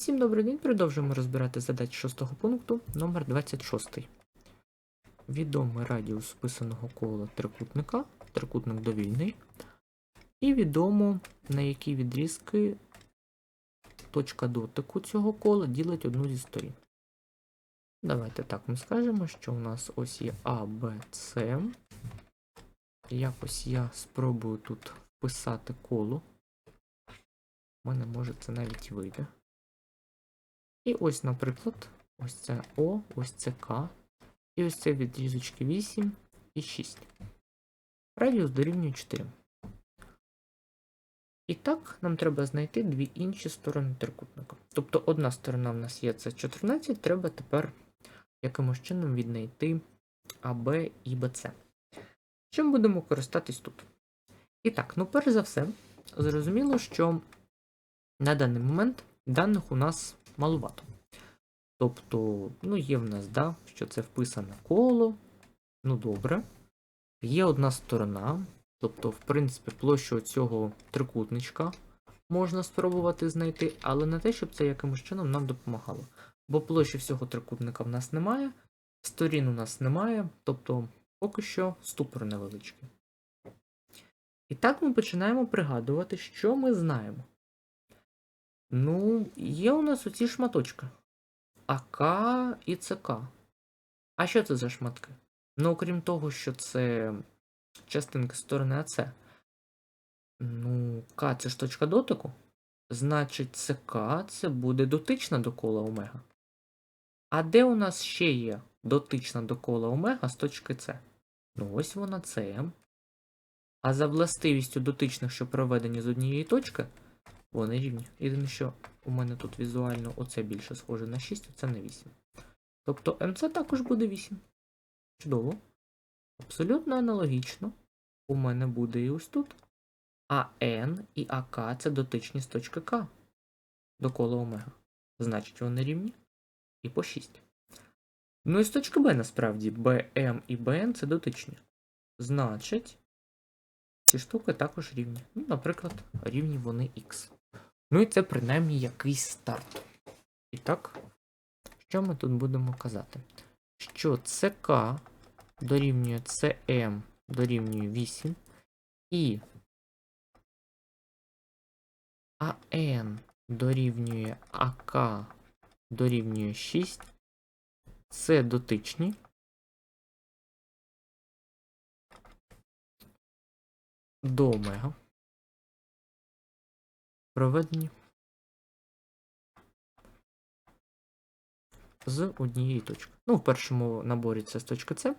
Всім добрий день. Продовжуємо розбирати задачі шостого пункту номер 26. Відомий радіус списаного кола трикутника, трикутник довільний. І відомо, на які відрізки точка дотику цього кола ділить одну зі сторін. Давайте так ми скажемо, що у нас ось є А, Б, С. Якось я спробую тут вписати коло. У мене може це навіть вийде. І ось, наприклад, ось це О, ось це К. І ось це відрізочки 8 і 6. Радіус дорівнює 4. І так, нам треба знайти дві інші сторони трикутника. Тобто одна сторона в нас є це 14, треба тепер якимось чином віднайти АБ і БЦ. Чим будемо користатись тут? І так, ну перш за все, зрозуміло, що на даний момент даних у нас малувато. Тобто, ну, є в нас, да, що це вписане коло. Ну, добре. Є одна сторона. Тобто, в принципі, площу цього трикутничка можна спробувати знайти, але не те, щоб це якимось чином нам допомагало. Бо площі всього трикутника в нас немає, сторін у нас немає, тобто поки що ступор невеличкий. І так ми починаємо пригадувати, що ми знаємо. Ну, є у нас оці шматочки. АК і ЦК. А що це за шматки? Ну, окрім того, що це частинки сторони АЦ. Ну, К це ж точка дотику. Значить, ЦК це буде дотична до кола омега. А де у нас ще є дотична до кола омега з точки С? Ну, ось вона СМ. А за властивістю дотичних, що проведені з однієї точки, вони рівні. Єдине, що у мене тут візуально оце більше схоже на 6, а це на 8. Тобто МЦ також буде 8. Чудово. Абсолютно аналогічно. У мене буде і ось тут. А N і АК це дотичні з точки К до кола омега. Значить, вони рівні. І по 6. Ну і з точки Б насправді BM і BN це дотичні. Значить, ці штуки також рівні. Ну, наприклад, рівні вони X. Ну і це принаймні якийсь старт. І так, що ми тут будемо казати? Що ЦК дорівнює CM дорівнює 8 і АН дорівнює АК дорівнює 6. Це дотичні. До омега. Проведені з однієї точки. Ну, в першому наборі це з точки С,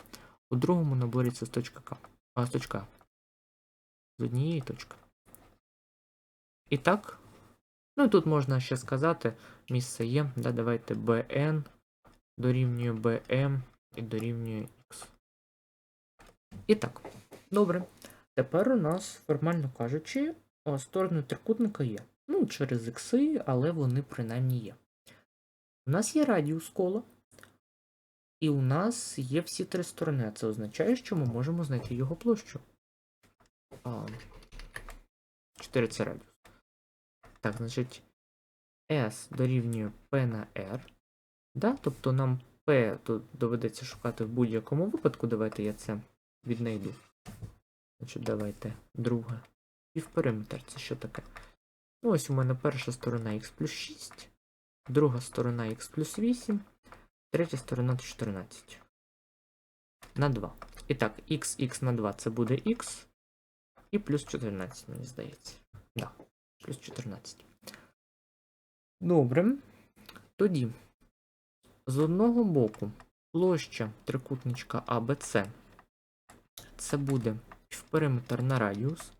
у другому наборі це з точки К. А з точка. З однієї точки. І так. Ну тут можна ще сказати, місце є. Да, Давайте BN дорівнює BM і дорівнює X. І так, добре. Тепер у нас, формально кажучи, сторони трикутника є. Ну, через ікси, але вони принаймні є. У нас є радіус кола, і у нас є всі три сторони. Це означає, що ми можемо знайти його площу. 4 це радіус. Так, значить, S дорівнює P на R. Да? Тобто нам P тут доведеться шукати в будь-якому випадку. Давайте я це віднайду. Значить, давайте друге. Півпериметр це що таке? Ну, ось у мене перша сторона x плюс 6, друга сторона x плюс 8, третя сторона 14. На 2. І так, x, x на 2 це буде x. І плюс 14, мені здається. Да, плюс 14. Добре. Тоді, з одного боку, площа трикутничка ABC це буде в периметр на радіус.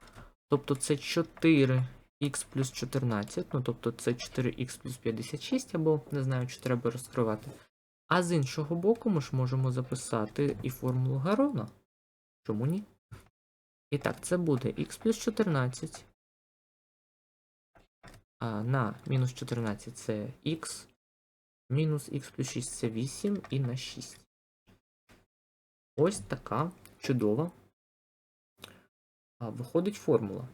Тобто це 4х плюс 14, ну тобто це 4х плюс 56, або не знаю, чи треба розкривати. А з іншого боку, ми ж можемо записати і формулу Гарона. Чому ні? І так, це буде х плюс 14. А на мінус 14 це х. Мінус х плюс 6 це 8 і на 6. Ось така чудова виходить формула.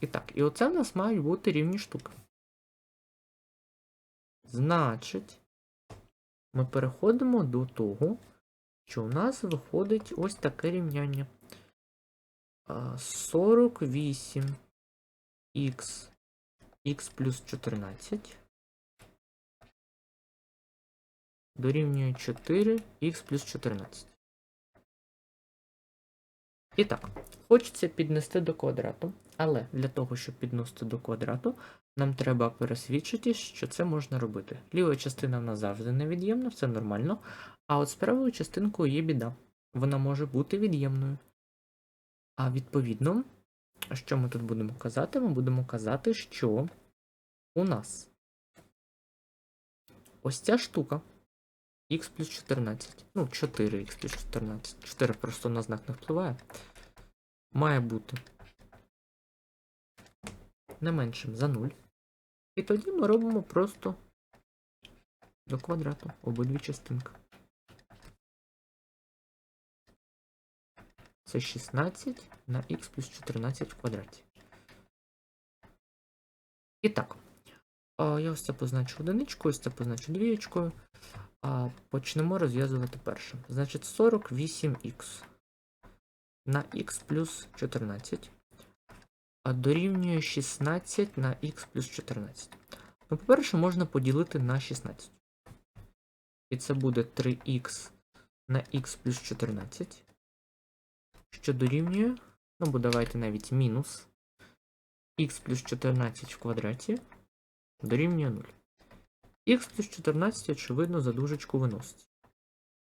І так, і оце в нас мають бути рівні штуки. Значить, ми переходимо до того, що у нас виходить ось таке рівняння. 48 х плюс 14 дорівнює 4 х плюс 14. І так, хочеться піднести до квадрату, але для того, щоб піднести до квадрату, нам треба пересвідчитись, що це можна робити. Ліва частина в нас завжди невід'ємна, все нормально. А от з правою частинкою є біда. Вона може бути від'ємною. А відповідно, що ми тут будемо казати? Ми будемо казати, що у нас ось ця штука х плюс 14. Ну, 4х плюс 14. 4 просто на знак не впливає. Має бути не меншим за 0. І тоді ми робимо просто до квадрату обидві частинки. Це 16 на х плюс 14 в квадраті. І так, я ось це позначу одиничкою, ось це позначу двієчкою. А почнемо розв'язувати перше. Значить, 48х на х плюс 14 а дорівнює 16 на х плюс 14. Ну, по-перше, можна поділити на 16. І це буде 3х на х плюс 14. Що дорівнює, ну бо давайте навіть мінус х плюс 14 в квадраті дорівнює 0. Х плюс 14, очевидно, за дужечку виносить.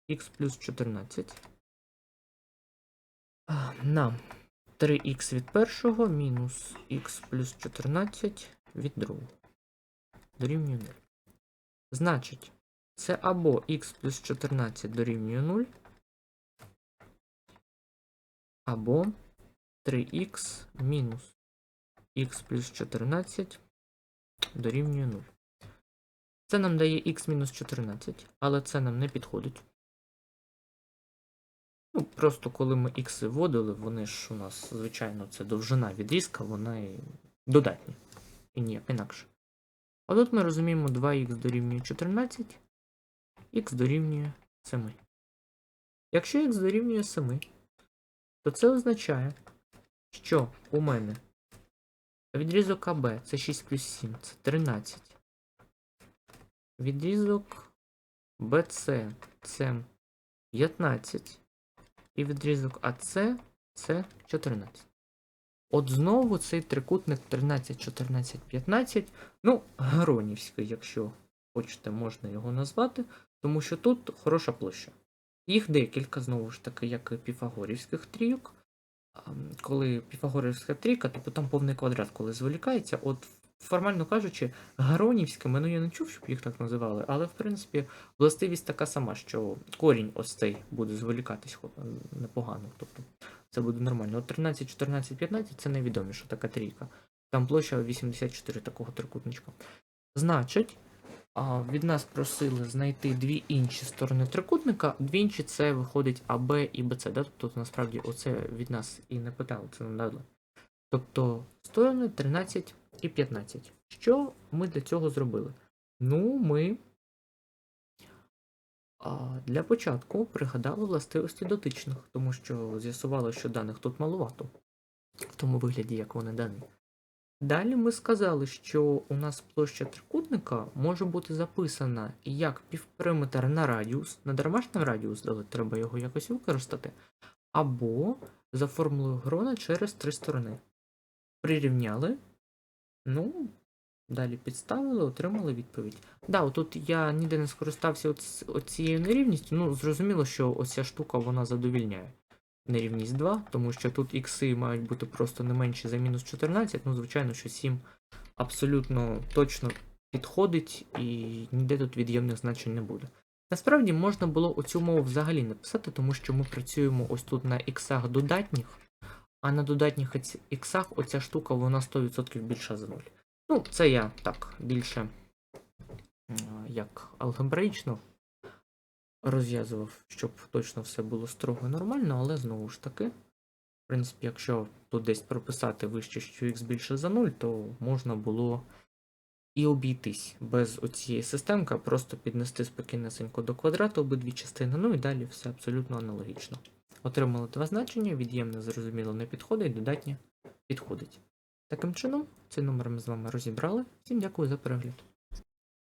х плюс 14 на 3х від першого мінус х плюс 14 від другого. Дорівнює 0. Значить, це або х плюс 14 дорівнює 0, або 3х мінус х плюс 14 дорівнює 0. Це нам дає х мінус 14, але це нам не підходить. Ну, просто коли ми х вводили, вони ж у нас, звичайно, це довжина відрізка, вона і додатня. І ніяк інакше. А тут ми розуміємо 2х дорівнює 14, х дорівнює 7. Якщо х дорівнює 7, то це означає, що у мене відрізок АБ це 6 плюс 7, це 13. Відрізок BC це 15. І відрізок АС це 14. От знову цей трикутник 13, 14, 15. Ну, Геронівський, якщо хочете, можна його назвати, тому що тут хороша площа. Їх декілька, знову ж таки, як і піфагорівських трійок. Коли піфагорівська трійка, тобто там повний квадрат, коли зволікається, от формально кажучи, Гаронівськими, ну я не чув, щоб їх так називали, але в принципі властивість така сама, що корінь ось цей буде зволікатись непогано. Тобто це буде нормально. От 13, 14, 15 це найвідоміша така трійка. Там площа 84 такого трикутничка. Значить, від нас просили знайти дві інші сторони трикутника. Дві інші це виходить АБ і БЦ. Да? Тобто насправді оце від нас і не питали, це нам дали. Тобто сторони 13 і 15. Що ми для цього зробили? Ну, ми для початку пригадали властивості дотичних, тому що з'ясували, що даних тут маловато, в тому вигляді, як вони дані. Далі ми сказали, що у нас площа трикутника може бути записана як півпериметр на радіус, на дармашний радіус, але треба його якось використати, або за формулою Грона через три сторони. Прирівняли, ну, далі підставили, отримали відповідь. Да, отут я ніде не скористався оц- оцією нерівністю. Ну, зрозуміло, що оця штука вона задовільняє нерівність 2, тому що тут ікси мають бути просто не менші за мінус 14. Ну, звичайно, що 7 абсолютно точно підходить і ніде тут від'ємних значень не буде. Насправді можна було оцю мову взагалі не писати, тому що ми працюємо ось тут на іксах додатніх, а на додатніх іксах оця штука вона 100% більша за 0. Ну, це я так більше як алгебраїчно розв'язував, щоб точно все було строго нормально, але знову ж таки, в принципі, якщо тут десь прописати вище, що x більше за 0, то можна було і обійтись без оцієї системки, просто піднести спокійнесенько до квадрату обидві частини, ну і далі все абсолютно аналогічно. Отримали два значення, від'ємне зрозуміло не підходить, додатнє підходить. Таким чином, цей номер ми з вами розібрали. Всім дякую за перегляд.